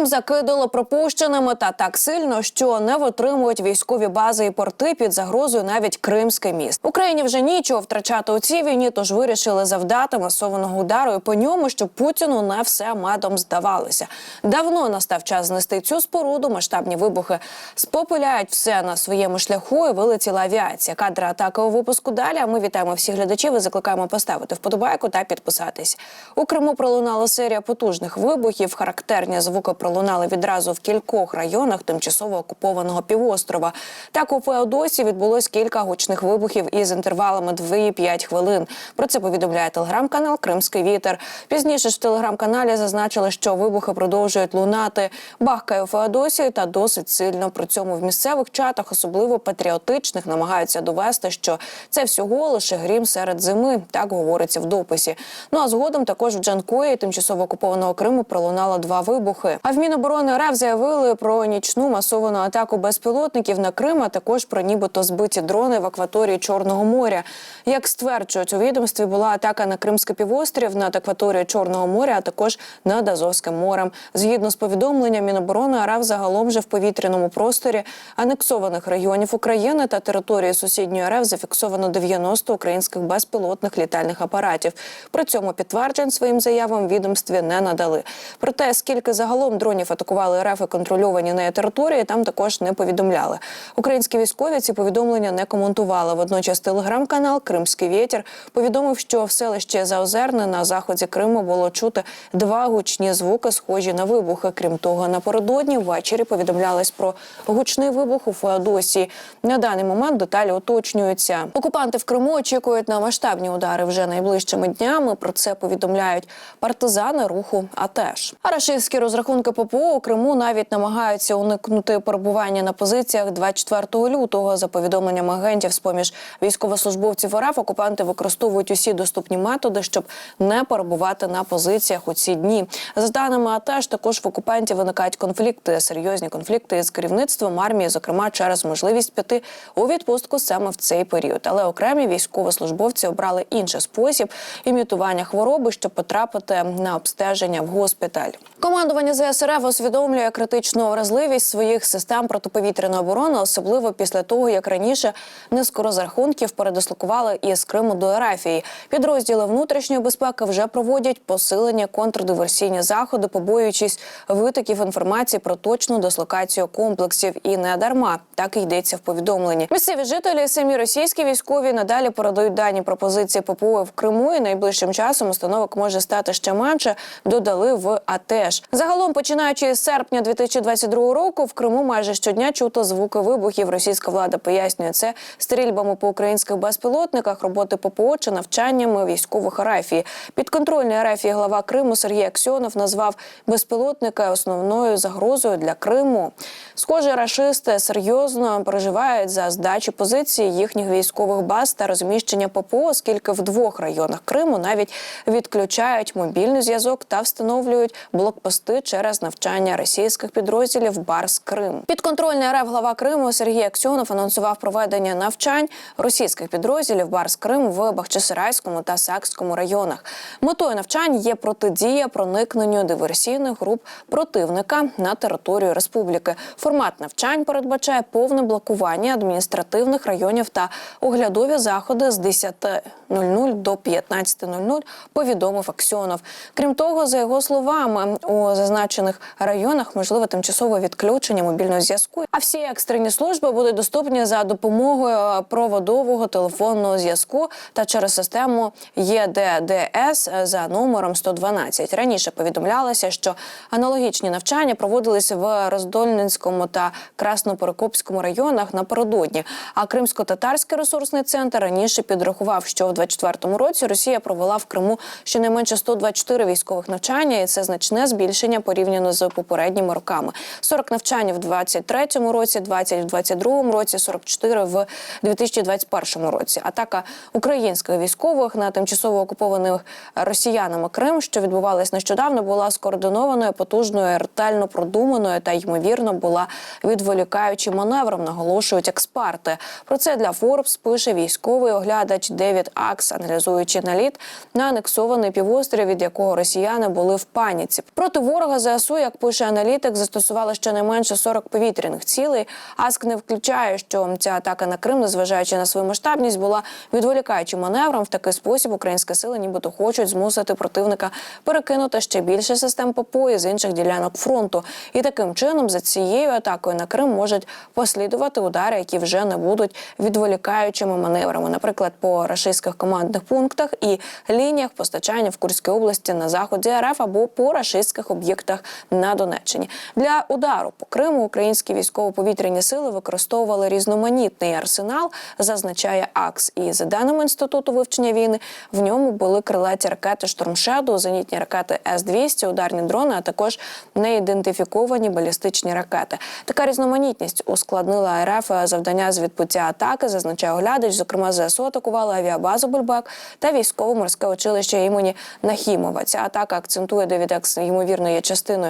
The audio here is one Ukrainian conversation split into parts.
Крим закидало пропущеними та так сильно, що не витримують військові бази і порти під загрозою навіть Кримський міст. Україні вже нічого втрачати у цій війні, тож вирішили завдати масованого удару і по ньому, щоб Путіну не все медом здавалося. Давно настав час знести цю споруду. Масштабні вибухи спопиляють все на своєму шляху. і Вилетіла авіація. Кадри атаки у випуску далі. А ми вітаємо всіх глядачів і закликаємо поставити вподобайку та підписатись. У Криму пролунала серія потужних вибухів. Характерні звуки пролунали відразу в кількох районах тимчасово окупованого півострова. Так у Феодосі відбулось кілька гучних вибухів із інтервалами 2-5 хвилин. Про це повідомляє телеграм-канал Кримський вітер. Пізніше ж в телеграм-каналі зазначили, що вибухи продовжують лунати. Бахкає у Феодосії та досить сильно. При цьому в місцевих чатах, особливо патріотичних, намагаються довести, що це всього лише грім серед зими. Так говориться в дописі. Ну а згодом також в Джанкої, тимчасово окупованого Криму, пролунало два вибухи. А в Міноборони РФ заявили про нічну масовану атаку безпілотників на Крим, а також про нібито збиті дрони в акваторії Чорного моря. Як стверджують у відомстві, була атака на Кримський півострів над акваторією Чорного моря, а також над Азовським морем. Згідно з повідомленням Міноборони РФ загалом вже в повітряному просторі анексованих регіонів України та території сусідньої РФ зафіксовано 90 українських безпілотних літальних апаратів. При цьому підтверджень своїм заявам відомстві не надали. Проте, скільки загалом дронів атакували РФ і контрольовані нею території, там також не повідомляли. Українські військові ці повідомлення не коментували. Водночас телеграм-канал Кримський вітер повідомив, що в селищі Заозерне на заході Криму було чути два гучні звуки, схожі на вибухи. Крім того, напередодні ввечері повідомлялось про гучний вибух у Феодосії. На даний момент деталі уточнюються. Окупанти в Криму очікують на масштабні удари вже найближчими днями. Про це повідомляють партизани руху. АТЕШ. А рашистські розрахунки ППО у Криму навіть намагаються уникнути перебування на позиціях 24 лютого. За повідомленням агентів, з поміж військовослужбовців РФ окупанти використовують усі доступні методи, щоб не перебувати на позиціях у ці дні. За даними АТЕШ, також в окупантів виникають конфлікти, серйозні конфлікти з керівництвом армії, зокрема через можливість піти у відпустку саме в цей період. Але окремі військовослужбовці обрали інший спосіб імітування хвороби, щоб потрапити на обстеження в госпіталь. Командування ЗСРФ усвідомлює критичну вразливість своїх систем протиповітряної оборони, особливо після того, як раніше низку розрахунків передислокували із Криму до Ерафії. Підрозділи внутрішньої безпеки вже проводять посилення контрдиверсійні заходи, побоюючись витоків інформації про точну дислокацію комплексів. І не дарма так і йдеться в повідомленні. Місцеві жителі, самі російські військові надалі передають дані про позиції ППО в Криму. І найближчим часом установок може стати ще менше. Додали в АТЕШ. Загалом, починаючи з серпня 2022 року, в Криму майже щодня чуто звуки вибухів. Російська влада пояснює це стрільбами по українських безпілотниках, роботи ППО чи навчаннями військових арафії. Підконтрольний арафії глава Криму Сергій Аксьонов назвав безпілотники основною загрозою для Криму. Схоже, рашисти серйозно переживають за здачу позиції їхніх військових баз та розміщення ППО, оскільки в двох районах Криму навіть відключають мобільний зв'язок та встановлюють блокпости через навчання російських підрозділів Барс Крим. Підконтрольний РФ глава Криму Сергій Аксьонов анонсував проведення навчань російських підрозділів Барс Крим в Бахчисарайському та Сакському районах. Метою навчань є протидія проникненню диверсійних груп противника на територію республіки. Формат навчань передбачає повне блокування адміністративних районів та оглядові заходи з 10.00 до 15.00, повідомив Аксьонов. Крім того, за його словами, у зазначених районах можливе тимчасове відключення мобільного зв'язку. А всі екстрені служби будуть доступні за допомогою проводового телефонного зв'язку та через систему ЄДДС за номером 112. Раніше повідомлялося, що аналогічні навчання проводилися в Роздольненському та Красноперекопському районах напередодні. А Кримсько-татарський ресурсний центр раніше підрахував, що в 24-му році Росія провела в Криму щонайменше 124 військових навчання, і це значне збільшення порівняно з попередніми роками. 40 навчань в 23-му році, 20 в 22-му році, 44 в 2021 році. Атака українських військових на тимчасово окупованих росіянами Крим, що відбувалась нещодавно, була скоординованою, потужною, ретельно продуманою та ймовірно була відволікаючим маневром. Наголошують експерти. Про це для Forbes пише військовий оглядач Девід Акс, аналізуючи наліт на анексований півострів, від якого росіяни були в паніці. Проти ворога ЗСУ ЗСУ, як пише аналітик, застосували щонайменше 40 повітряних цілей. АСК не включає, що ця атака на Крим, незважаючи на свою масштабність, була відволікаючим маневром. В такий спосіб українські сили, нібито хочуть змусити противника перекинути ще більше систем ППО з інших ділянок фронту. І таким чином за цією атакою на Крим можуть послідувати удари, які вже не будуть відволікаючими маневрами, наприклад, по рашистських командних пунктах і лініях постачання в Курській області на заході РФ або по рашистських об'єктах на Донеччині. Для удару по Криму українські військово-повітряні сили використовували різноманітний арсенал, зазначає АКС. І за даними інституту вивчення війни, в ньому були крилаті ракети «Штормшеду», зенітні ракети С-200, ударні дрони, а також неідентифіковані балістичні ракети. Така різноманітність ускладнила РФ завдання з відбуття атаки, зазначає оглядач. Зокрема, ЗСУ атакували авіабазу Бульбак та військово-морське училище імені Нахімова. Ця атака акцентує Девідекс, ймовірно, є частиною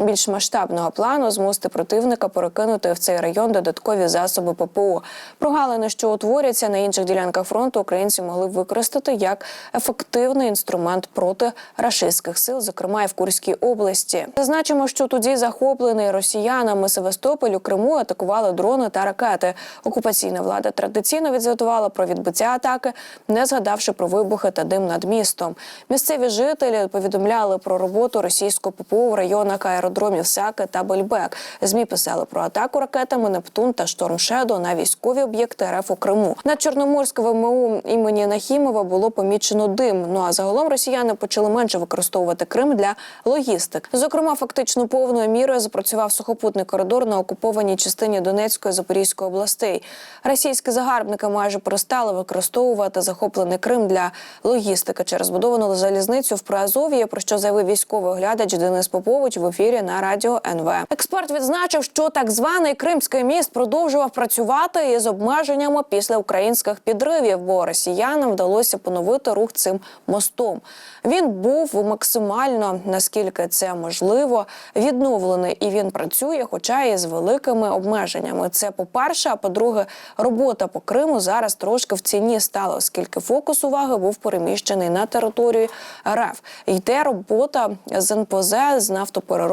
більш масштабного плану змусити противника перекинути в цей район додаткові засоби ППО. Прогалини, що утворяться на інших ділянках фронту, українці могли використати як ефективний інструмент проти рашистських сил, зокрема і в Курській області. Зазначимо, що тоді захоплений росіянами Севастополь у Криму атакували дрони та ракети. Окупаційна влада традиційно відзвітувала про відбиття атаки, не згадавши про вибухи та дим над містом. Місцеві жителі повідомляли про роботу російського ППО в районах аеродромів Саки та Бельбек. Змі писали про атаку ракетами Нептун та Шторм Шедо на військові об'єкти РФ у Криму. Над Чорноморське ВМУ імені Нахімова було помічено дим. Ну а загалом росіяни почали менше використовувати Крим для логістик. Зокрема, фактично повною мірою запрацював сухопутний коридор на окупованій частині Донецької та Запорізької областей. Російські загарбники майже перестали використовувати захоплений Крим для логістики через збудовану залізницю в Приазов'ї, про що заявив військовий оглядач Денис Попович в ефірі на радіо НВ. Експерт відзначив, що так званий Кримський міст продовжував працювати із обмеженнями після українських підривів, бо росіянам вдалося поновити рух цим мостом. Він був максимально наскільки це можливо відновлений, і він працює, хоча і з великими обмеженнями. Це по перше. А по-друге, робота по Криму зараз трошки в ціні стала, оскільки фокус уваги був переміщений на територію РФ. Йде робота з НПЗ з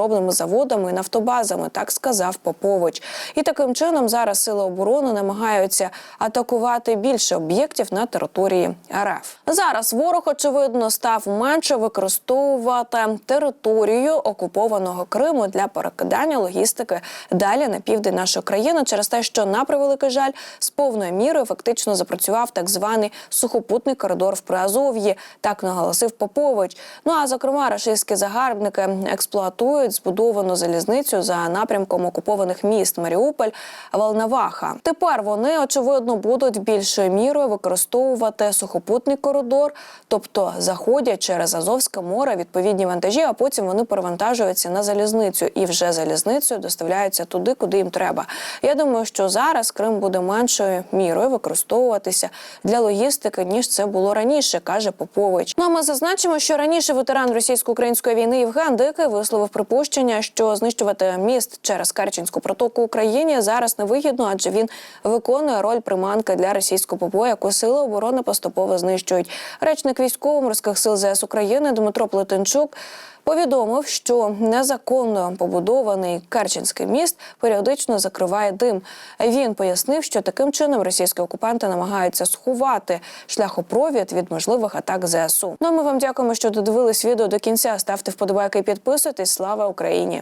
нафтопереробними заводами і нафтобазами, так сказав Попович. І таким чином зараз сили оборони намагаються атакувати більше об'єктів на території РФ. Зараз ворог очевидно став менше використовувати територію окупованого Криму для перекидання логістики далі на південь нашої країни через те, що на превеликий жаль з повною мірою фактично запрацював так званий сухопутний коридор в Приазов'ї. Так наголосив Попович. Ну а зокрема, рашистські загарбники експлуатують збудовану залізницю за напрямком окупованих міст Маріуполь, Волноваха. Тепер вони очевидно будуть більшою мірою використовувати сухопутний коридор, тобто заходять через Азовське море відповідні вантажі, а потім вони перевантажуються на залізницю і вже залізницею доставляються туди, куди їм треба. Я думаю, що зараз Крим буде меншою мірою використовуватися для логістики ніж це було раніше, каже Попович. Ну а ми зазначимо, що раніше ветеран російсько-української війни Євген Дикий висловив припущення, що знищувати міст через Керченську протоку Україні зараз невигідно, адже він виконує роль приманки для російського ППО, яку сили оборони поступово знищують. Речник військово-морських сил ЗС України Дмитро Плетенчук повідомив, що незаконно побудований Керченський міст періодично закриває дим. Він пояснив, що таким чином російські окупанти намагаються сховати шляхопровід від можливих атак ЗСУ. Ну а ми вам дякуємо, що додивились відео до кінця. Ставте вподобайки і підписуйтесь. Слава Україні!